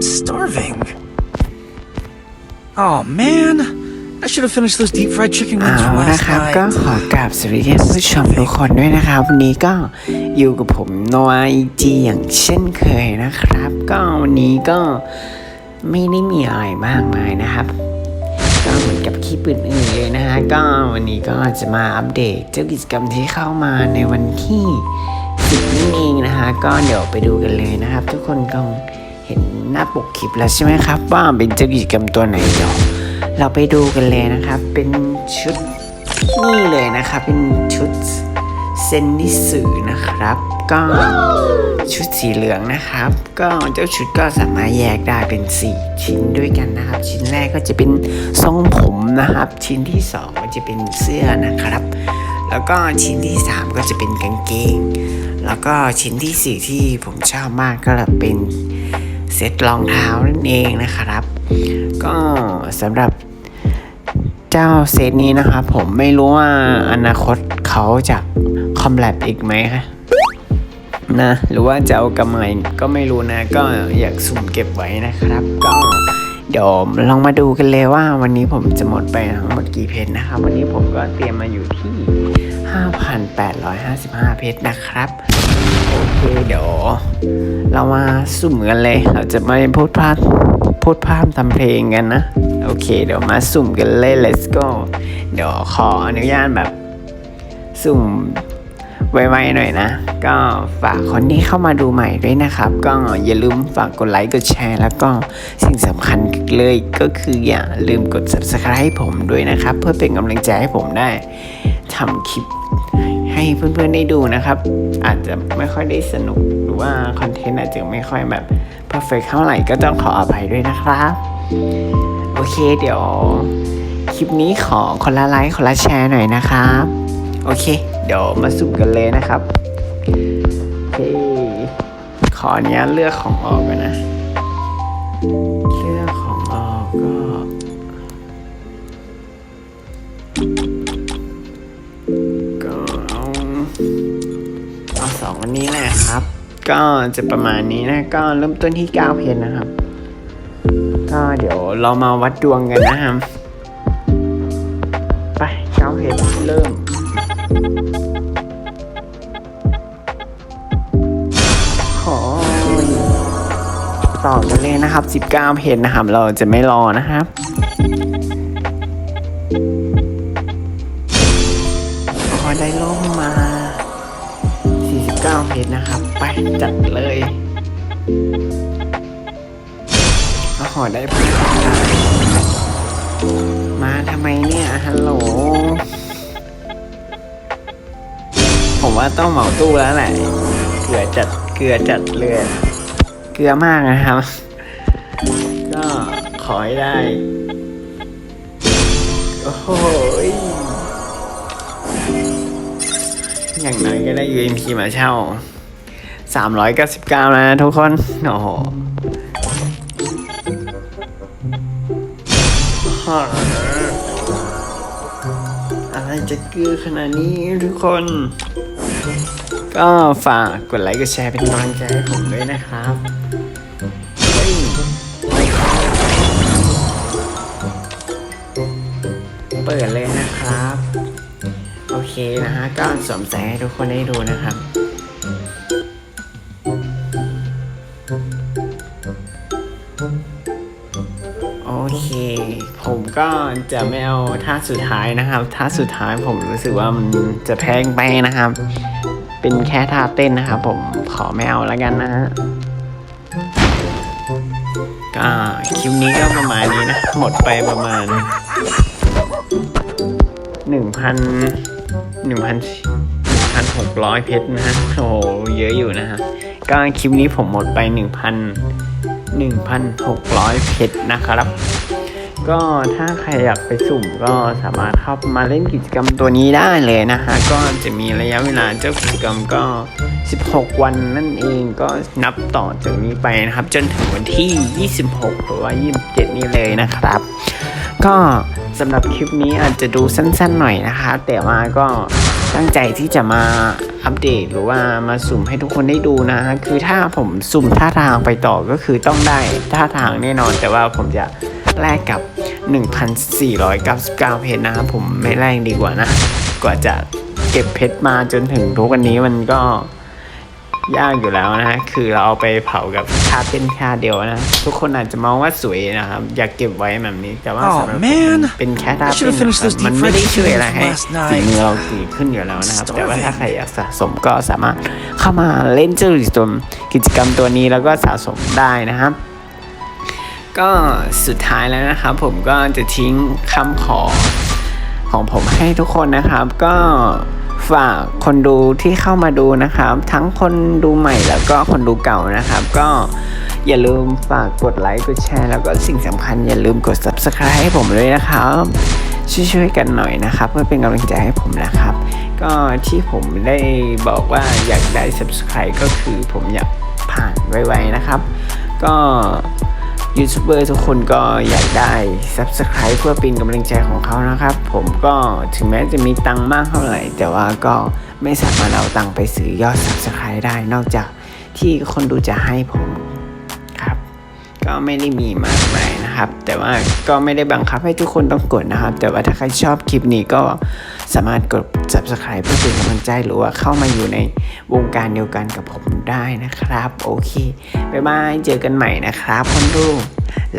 I'm starving. Oh man, I should have finished those deep fried chicken เอา wings from ละ last ครับ ก็ night. ขอกราบสวัสดีท่านผู้ชมทุกคนด้วยนะครับ วันนี้ก็อยู่กับผมโนอาอีจีอย่างเช่นเคยนะครับ ก็วันนี้ก็ไม่ได้มีอะไรมากมายนะครับ ก็เหมือนกับคลิปอื่นๆเลยนะฮะก็วันนี้ก็จะมาอัปเดตเจ้ากิจกรรมที่เข้ามาในวันที่10นี่เองนะฮะก็เดี๋ยวไปดูกันเลยนะครับ ทุกคนก็ เห็นหน้าปกคลิปแล้วใช่ไหมครับ ว่าเป็นเจ้ากิจกรรมตัวไหนเดี๋ยวเราไปดูกันเลยนะครับ เป็นชุดนี่เลยนะครับ เป็นชุดเซนนิสือนะครับ ก็ชุดสีเหลืองนะครับ ก็เจ้าชุดก็สามารถแยกได้เป็น4ชิ้นด้วยกันนะครับ ชิ้นแรกก็จะเป็นทรงผมนะครับ ชิ้นที่สองก็จะเป็นเสื้อนะครับ แล้วก็ชิ้นที่ 3 ก็จะเป็นกางเกง แล้วก็ชิ้นทีสี่4 ที่ผมชอบมากก็เป็น เซ็ตรองเท้านั่นเองนะครับ ก็สำหรับเจ้าเซตนี้นะครับผมไม่รู้ว่าอนาคตเขาจะคอมแลบอีกไหมคะนะหรือว่าจะเอากำไรก็ไม่รู้นะ ก็อยากสุ่มเก็บไว้นะครับ ก็เดี๋ยวลองมาดูกันเลยว่าวันนี้ผมจะหมดไปทั้งหมดกี่เพชรนะครับ วันนี้ผมก็เตรียมมาอยู่ที่ 5,855 เพชรนะครับ คเดี๋ยวเรามาสุ่มกันเลย เราจะไม่พูดพลาดพูดพลาดทำเพลงกันนะ โอเค เดี๋ยวมาสุ่มกันเลย let's go เดี๋ยวขออนุญาตแบบ สุ่มไวๆหน่อยนะ ก็ฝากคนที่เข้ามาดูใหม่ด้วยนะครับ ก็อย่าลืมฝากกดไลค์ กดแชร์ แล้วก็สิ่งสำคัญเลยก็คืออย่าลืมกด subscribe ให้ผมด้วยนะครับ เพื่อเป็นกำลังใจให้ผมได้ทำคลิป ให้เพื่อนๆได้ดูนะครับ อาจจะไม่ค่อยได้สนุกหรือว่าคอนเทนต์อาจจะไม่ค่อยแบบ perfect เท่าไหร่ก็ต้องขออภัยด้วยนะครับ โอเคเดี๋ยว คลิปนี้ขอคนละไลค์คนละแชร์หน่อยนะครับ โอเค เดี๋ยวมาสุ่มกันเลยนะครับโอเคขออนุญาตเลือกของออกก่อนนะเลือกของออกก็ เอาสองอันนี้แหละครับ ก็จะประมาณนี้นะ ก็เริ่มต้นที่9เพนนะครับ ก็เดี๋ยวเรามาวัดดวงกันนะครับ ไป9เพนเริ่มขอต่อกันเลยนะครับ 19 เพนนะครับ เราจะไม่รอนะครับ ชรนะครับ ไปจัดเลยก็ขอได้พลังมาทำไมเนี่ยฮัลโหล ผมว่าต้องเหมาตู้แล้วแหละ เกลือจัดเกลือจัดเลยเกลือมากนะครับ ก็ขอให้ได้ โอ้โห อย่างน้อยก็ได้ UMP มาเช่า 399แล้วนะทุกคน โอ้โหอะไรจะเกลือขนาดนี้ทุกคน ก็ฝากกดไลค์กดแชร์เป็นกำลังใจให้ผมด้วยนะครับเปิดเลยนะครับ คนะฮะก็สวมใส่ให้ทุกคนได้ดูนะครับโอเค ผมก็จะไม่เอาท่าสุดท้ายนะครับท่าสุดท้ายผมรู้สึกว่ามันจะแพงไปนะครับ เป็นแค่ท่าเต้นนะครับผมขอไม่เอาแล้วกันนะฮะก็คลิปนี้ก็ประมาณนี้นะ หมดไปประมาณหนึ่งพัน หนึ่งพันพันหกร้อยเพชรนะฮะโอ้โหเยอะอยู่นะฮะก็คลิปนี้ผมหมดไปหนึ่งพันหนึ่งพันหกร้อยเพชรนะครับ ก็ถ้าใครอยากไปสุ่มก็สามารถเข้ามาเล่นกิจกรรมตัวนี้ได้เลยนะฮะก็จะมีระยะเวลาเจ้ากิจกรรมก็ 16 วันนั่นเองก็นับต่อจากนี้ไปนะครับ จนถึงวันที่ 26 หรือว่า 27 นี้เลยนะครับ ก็สำหรับคลิปนี้อาจจะดูสั้นๆหน่อยนะคะ แต่ว่าก็ตั้งใจที่จะมาอัปเดตหรือว่ามาสุ่มให้ทุกคนได้ดูนะ คือถ้าผมสุ่มท่าทางไปต่อก็คือต้องได้ท่าทางแน่นอน แต่ว่าผมจะแลกกับ 1,499 เพชรนะครับผมไม่แลกดีกว่านะ กว่าจะเก็บเพชรมาจนถึงทุกวันนี้มันก็ ยากอยู่แล้วนะฮะคือเราเอาไปเผากับท่าเต้นท่าเดียวนะ ทุกคนอาจจะมองว่าสวยนะครับ อยากเก็บไว้แบบนี้ แต่ว่า Oh, สำหรับผม man. เป็นแค่ท่า I เต้ should น have finished นะครับ those มัน deep ไม่ fried ได้ช่วยอะไร chicken ให้ last ฝี night. มือเราดีขึ้นอยู่แล้วนะครับ Starving. แต่ว่าถ้าใครอยากสะสมก็สามารถเข้ามาเล่นเจ้าตัวกิจกรรมตัวนี้แล้วก็สะสมได้นะครับก็สุดท้ายแล้วนะครับ ผมก็จะทิ้งคำขอของผมให้ทุกคนนะครับ ก็ ฝากคนดูที่เข้ามาดูนะครับ ทั้งคนดูใหม่แล้วก็คนดูเก่านะครับ ก็อย่าลืมฝากกดไลค์กดแชร์แล้วก็สิ่งสำคัญอย่าลืมกด subscribe ให้ผมด้วยนะครับ ช่วยๆกันหน่อยนะครับ เพื่อเป็นกำลังใจให้ผมนะครับ ก็ที่ผมได้บอกว่าอยากได้ subscribe ก็คือผมอยากผ่านไวๆนะครับ ก็ ยูทูบเบอร์ทุกคนก็อยากได้ Subscribe เพื่อเป็นกำลังใจของเขานะครับ ผมก็ถึงแม้จะมีตังค์มากเท่าไหร่ แต่ว่าก็ไม่สามารถเอาตังค์ไปซื้อยอด Subscribe ได้นอกจากที่คนดูจะให้ผมครับ ก็ไม่ได้มีมากมาย นะครับ แต่ว่าก็ไม่ได้บังคับให้ทุกคนต้องกดนะครับ แต่ว่าถ้าใครชอบคลิปนี้ก็สามารถกด subscribe เพื่อเป็นกำลังใจหรือว่าเข้ามาอยู่ในวงการเดียวกันกับผมได้นะครับ โอเคบ๊ายบายเจอกันใหม่นะครับคนดู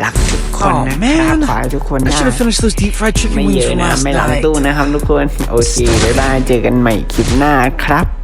รักทุกคน Oh นะครับ man. ขอให้ทุกคน I ได้ should have finished those deep fried chicken ไม่ wings เยอะ from นะ last ไม่หลัง night. ตู้นะครับทุกคนโอเคบ๊ายบายเจอกันใหม่คลิปหน้าครับ